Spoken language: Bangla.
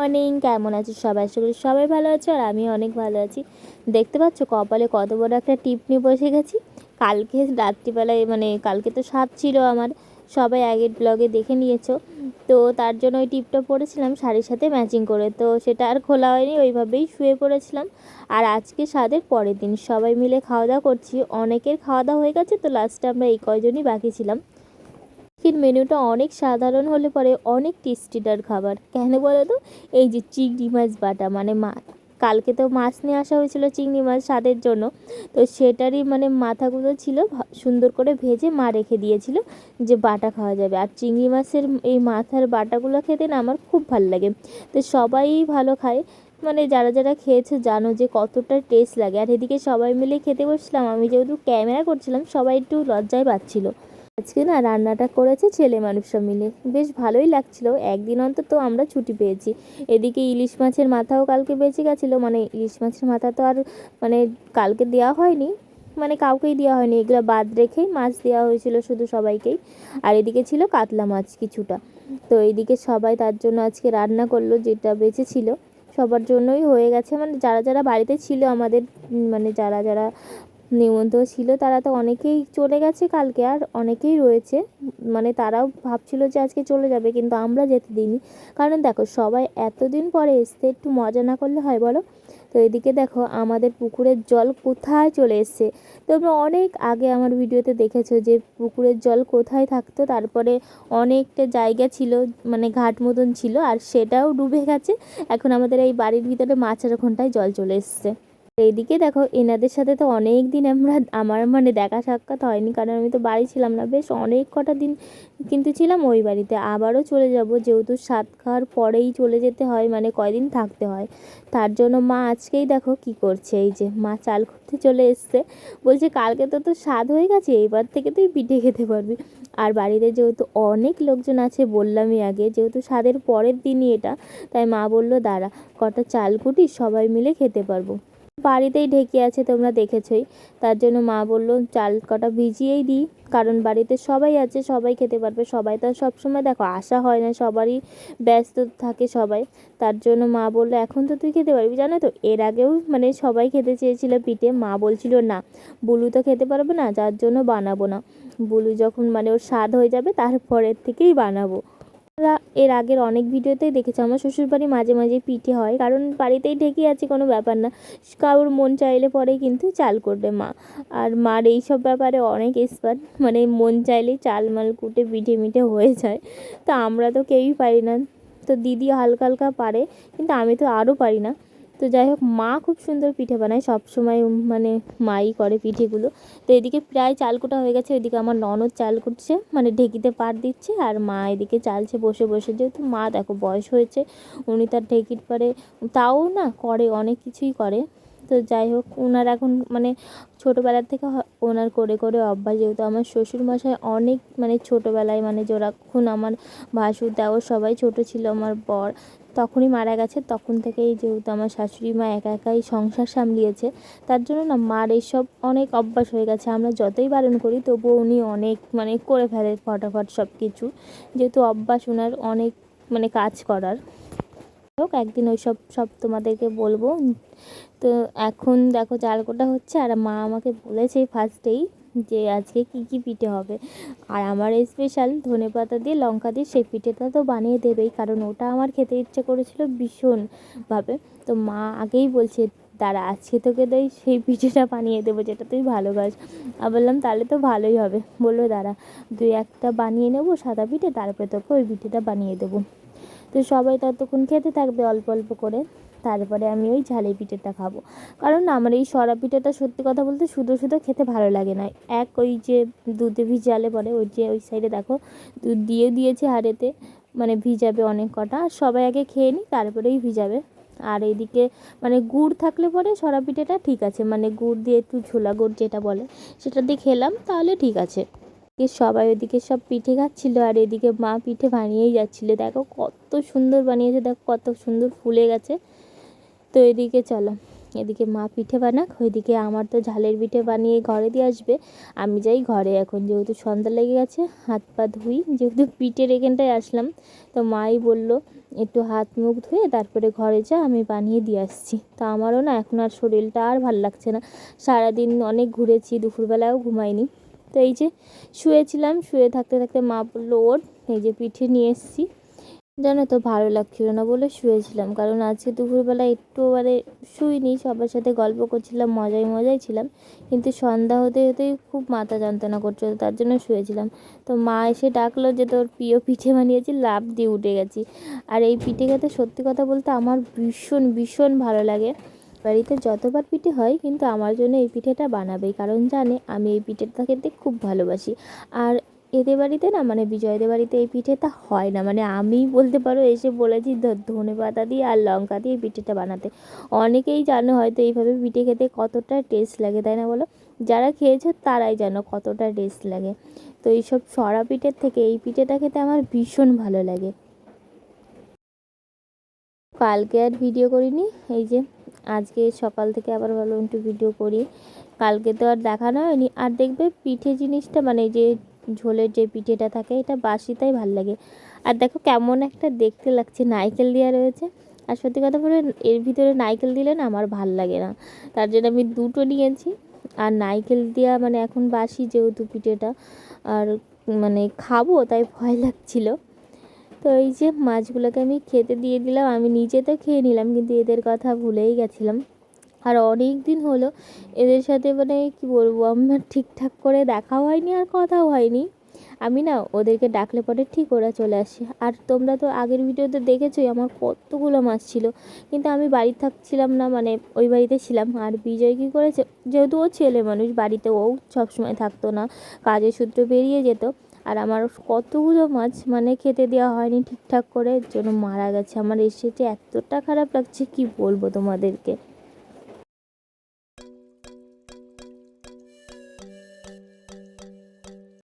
মর্নিং, কেমন আছি সবাই? আশা করি সবাই ভালো আছে আর আমি অনেক ভালো আছি। দেখতে পাচ্ছ কপালে কত বড় একটা টিপ নিয়ে বসে গেছি। কালকে রাত্রিবেলায় মানে কালকে তো সাত ছিল আমার, সবাই আগের ব্লগে দেখে নিয়েছো। তো তার জন্য ওই টিপটা পরেছিলাম শাড়ির সাথে ম্যাচিং করে। তো সেটা আর খোলা হয়নি, ওইভাবেই শুয়ে পড়েছিলাম। আর আজকে স্বাদের পরের দিন, সবাই মিলে খাওয়া দাওয়া করছি। অনেকের খাওয়া দাওয়া হয়ে গেছে, তো লাস্টে আমরা এই কয়জনই বাকি ছিলাম। আজকের মেনুটা অনেক সাধারণ হলে পরে অনেক টেস্টিটার খাবার। কেন বলো তো? এই যে চিংড়ি মাছ বাটা মানে মা, কালকে তো মাছ নিয়ে আসা হয়েছিল চিংড়ি মাছ স্বাদের জন্য। তো সেটারই মানে মাথাগুলো ছিল সুন্দর করে ভেজে মা রেখে দিয়েছিল যে বাটা খাওয়া যাবে। আর চিংড়ি মাছের এই মাথার বাটাগুলো খেতে না আমার খুব ভালো লাগে। তো সবাই ভালো খায়। মানে যারা যারা খেয়েছে জানো যে কতটা টেস্ট লাগে। আর এদিকে সবাই মিলে খেতে বসছিলাম আমি যেহেতু ক্যামেরা করছিলাম, সবাই একটু লজ্জায় পাচ্ছিল। আজকে না রান্নাটা করেছে ছেলে মানুষরা মিলে। বেশ ভালোই লাগছিল। একদিন অন্তত আমরা ছুটি পেয়েছি। এদিকে ইলিশ মাছের মাথাও কালকে বেঁচে গেছিল। মানে ইলিশ মাছের মাথা তো আর মানে কালকে দেওয়া হয়নি। মানে কাউকেই দেওয়া হয়নি। এগুলো বাদ রেখেই মাছ দেওয়া হয়েছিল শুধু সবাইকেই। আর এদিকে ছিল কাতলা মাছ কিছুটা। তো এদিকে সবাই তার জন্য আজকে রান্না করল যেটা বেঁচে ছিল। সবার জন্যই হয়ে গেছে। মানে যারা যারা বাড়িতে ছিল আমাদের মানে যারা যারা নিমন্ত্রণ ছিল। তারা তো অনেকেই চলে গেছে কালকে আর অনেকেই রয়েছে। মানে তারাও ভাবছিল যে আজকে চলে যাবে কিন্তু আমরা যেতে দিইনি। কারণ দেখো, সবাই এতদিন পরে এসছে, একটু মজা না করলে হয় বলো? তো এদিকে দেখো, আমাদের পুকুরের জল কোথায় চলে এসছে? তোমরা অনেক আগে আমার ভিডিওতে দেখেছ যে পুকুরের জল কোথায় থাকতো, তারপরে অনেকটা জায়গা ছিল মানে ঘাট মতন ছিল, আর সেটাও ডুবে গেছে। এখন আমাদের এই বাড়ির ভিতরে মাছের ওখানটায় জল চলে এসছে। এইদিকে দেখো, এনাদের সাথে তো অনেক দিন আমরা, আমার মানে দেখা সাক্ষাৎ হয়নি, কারণ আমি তো বাড়ি ছিলাম না। বেশ অনেক কটা দিন কিন্তু ছিলাম ওই বাড়িতে। আবারও চলে যাব, যেহেতু সাত খাওয়ার পরেই চলে যেতে হয় মানে কয়দিন থাকতে হয়। তার জন্য মা আজকেই দেখো কি করছে, এই যে মা চাল করতে চলে এসছে। বলছে, কালকে তো তো স্বাদ হয়ে গেছে এইবার থেকে তুই পিঠে খেতে পারবি। আর বাড়িতে যেহেতু অনেক লোকজন আছে, বললামই আগে, যেহেতু স্বাদের পরের দিনই এটা, তাই মা বলল, দাঁড়া, কটা চাল কুটি সবাই মিলে খেতে পারব। বাড়িতেই ঢেকে আছে, তোমরা দেখেছই। তার জন্য মা বলল, চাল কটা ভিজিয়েই দিই, কারণ বাড়িতে সবাই আছে, সবাই খেতে পারবে, সবাই তো আর সবসময় দেখো আশা হয় না, সবারই ব্যস্ত থাকে সবাই। তার জন্য মা বলল, এখন তো তুই খেতে পারবি, জানো তো, এর আগেও মানে সবাই খেতে চেয়েছিল পিঠে, মা বলছিল, না, বুলু তো খেতে পারবে না, যার জন্য বানাবো না। বুলু যখন মানে ওর স্বাদ হয়ে যাবে, তারপরের থেকেই বানাবো। আমরা এর আগের অনেক ভিডিওতেই দেখেছি, আমার শ্বশুরবাড়ি মাঝে মাঝে পিঠে হয়, কারণ বাড়িতেই ঢেকে আছে কোনো ব্যাপার না। কারোর মন চাইলে পরে কিন্তু চাল করবে মা। আর মার এই সব ব্যাপারে অনেক এক্সপার্ট মানে মন চাইলেই চাল মাল কুটে পিঠে মিঠে হয়ে যায়। তো আমরা তো কেউই পারি না। তো দিদি হালকা হালকা পারে, কিন্তু আমি তো আরও পারি না। তো যাই হোক, মা খুব সুন্দর পিঠে বানায়, সব সময় মানে মাই করে পিঠেগুলো। তো এদিকে প্রায় চাল কোটা হয়ে গেছে, ওইদিকে আমার ননদ চাল কুটছে মানে ঢেকিতে পাট দিচ্ছে আর মা এদিকে চালছে বসে বসে। যেহেতু মা দেখো বয়স হয়েছে, উনি তার ঢেকির পরে, তাও না করে, অনেক কিছুই করে। তো যাই হোক ওনার এখন মানে ছোটোবেলার থেকে ওনার করে করে অভ্যাস। যেহেতু আমার শ্বশুর মশাই অনেক মানে ছোটোবেলায় মানে যখন আমার ভাসুর দেওর সবাই ছোট ছিল, আমার বর তখনই মারা গেছে। তখন থেকেই যেহেতু আমার শাশুড়ি মা একা একাই সংসার সামলিয়েছে, তার জন্য না মার এইসব অনেক অভ্যাস হয়ে গেছে। আমরা যতই বারণ করি, তবুও উনি অনেক মানে করে ফেলে ফটাফট সব কিছু যেহেতু অভ্যাস ওনার অনেক মানে কাজ করার। হোক একদিন ওই সব সব তোমাদেরকে বলব। তো এখন দেখো চাল কোটা হচ্ছে, আর মা আমাকে বলেছে ফার্স্টেই যে আজকে কি কি পিঠে হবে। আর আমার স্পেশাল ধনে পাতা দিয়ে, লঙ্কা দিয়ে, সেই পিঠেটা তো বানিয়ে দেবেই, কারণ ওটা আমার খেতে ইচ্ছে করেছিল ভীষণভাবে। তো মা আগেই বলছে, দাঁড়া, আজকে তোকে দেয় সেই পিঠেটা বানিয়ে দেবো যেটা তুই ভালোবাস। আর বললাম, তাহলে তো ভালোই হবে। বলল, দাঁড়া, দুই একটা বানিয়ে নেব সাদা পিঠে, তারপরে তোকে ওই পিঠেটা বানিয়ে দেবো। তো সবাই ততক্ষণ খেতে থাকবে অল্প অল্প করে। তারপরে আমি ওই ঝালের পিঠেটা খাব। কারণ আমার এই সরা পিঠেটা সত্যি কথা বলতে শুধু শুধু খেতে ভালো লাগে না। এক ওই যে দুধে ভিজালে পরে ওই যে ওই সাইডে দেখো, দুধ দিয়ে দিয়েছে হাড়েতে মানে ভিজাবে অনেক কটা সবাই আগে খেয়ে নিই তারপরেই ভিজাবে। আর এইদিকে মানে গুড় থাকলে পরে সরা পিঠেটা ঠিক আছে মানে গুড় দিয়ে একটু ঝোলা গুড় যেটা বলে, সেটা দিয়ে খেলাম, তাহলে ঠিক আছে। সবাই ওদিকে সব পিঠে খাচ্ছিল, আর এদিকে মা পিঠে বানিয়েই যাচ্ছিল। দেখো কত সুন্দর বানিয়েছে, দেখো কত সুন্দর ফুলে গেছে। তো এদিকে চলো, এদিকে মা পিঠে বানাক, ওইদিকে আমার তো ঝালের পিঠে বানিয়ে ঘরে দিয়ে আসবে। আমি যাই ঘরে এখন, যেহেতু সন্ধ্যা লেগে গেছে, হাত পা ধুই, যেহেতু পিঠের এখানটায় আসলাম, তো মাই বলল, একটু হাত মুখ ধুয়ে তারপরে ঘরে যা, আমি বানিয়ে দিয়ে আসছি। তো আমারও না এখন আর শরীরটা আর ভালো লাগছে না। সারাদিন অনেক ঘুরেছি, দুপুরবেলাও ঘুমাইনি। তো এই যে শুয়েছিলাম, শুয়ে থাকতে থাকতে মা বলল, ওর এই যে পিঠে নিয়ে এসেছি। জানো তো ভালো লাগছিল না বলে শুয়েছিলাম। কারণ আজকে দুপুরবেলা একটু মানে শুইনি, সবার সাথে গল্প করছিলাম মজাই মজাই ছিলাম। কিন্তু সন্ধ্যা হতে হতেই খুব মাথা যন্ত্রণা করছিল, তার জন্য শুয়েছিলাম। তো মা এসে ডাকলো যে তোর প্রিয় পিঠে বানিয়েছি লাভ দিয়ে উঠে গেছি। আর এই পিঠে খেতে সত্যি কথা বলতে আমার ভীষণ ভীষণ ভালো লাগে। বাড়িতে যতবার পিঠে হয়, কিন্তু আমার জন্য এই পিঠেটা বানাবেই। কারণ জানে, আমি এই পিঠেটা খেতে খুব ভালোবাসি। আর এদের বাড়িতে না মানে বিজয়দের বাড়িতে এই পিঠেটা হয় না। মানে আমি বলতে পারো, এসে বলেছি ধনে পাতা দিয়ে আর লঙ্কা দিয়ে পিঠেটা বানাতে। অনেকেই জানো হয়তো এইভাবে পিঠে খেতে কতটা টেস্ট লাগে, তাই না বলো? যারা খেয়েছো তারাই জানো কতটা টেস্ট লাগে। তো এইসব সরা পিঠের থেকে এই পিঠেটা খেতে আমার ভীষণ ভালো লাগে। কালকে আর ভিডিও করিনি, এই যে আজকে সকাল থেকে আবার ভালো একটু ভিডিও করি। কালকে তো আর দেখানো হয়নি। আর দেখবে পিঠে জিনিসটা মানে যে ঝোলের যে পিঠেটা থাকে, এটা বাসিটাই ভালো লাগে। আর দেখো কেমন একটা দেখতে লাগছে, নারকেল দেওয়া রয়েছে। আর সত্যি কথা বলে, এর ভিতরে নারকেল দিলে না আমার ভালো লাগে না। তার জন্য আমি দুটো নিয়েছি। আর নারকেল দেওয়া মানে এখন বাসি যেহেতু পিঠেটা, আর মানে খাব তাই ভয় লাগছিল। তো এই যে মাছগুলোকে আমি খেতে দিয়ে দিলাম, আমি নিজে তো খেয়ে নিলাম, কিন্তু এদের কথা ভুলেই গেছিলাম। আর অনেক দিন হলো এদের সাথে মানে কি বলব, আমার ঠিকঠাক করে দেখাও হয়নি আর কথাও হয়নি। আমি না ওদেরকে ডাকলে পরে ঠিক ওরা চলে আসে। আর তোমরা তো আগের ভিডিওতে দেখেছোই আমার কতগুলো মাছ ছিল। কিন্তু আমি বাড়ি থাকছিলাম না মানে ওই বাড়িতে ছিলাম। আর বিজয় কী করেছে, যেহেতু ও ছেলে মানুষ, বাড়িতে ও সবসময় থাকতো না, কাজের সূত্রে বেরিয়ে যেত। আর আমার কতগুলো মাছ মানে খেতে দেওয়া হয়নি ঠিকঠাক করে জন্য মারা গেছে। আমার এসেছে এতটা খারাপ লাগছে, কি বলব তোমাদেরকে?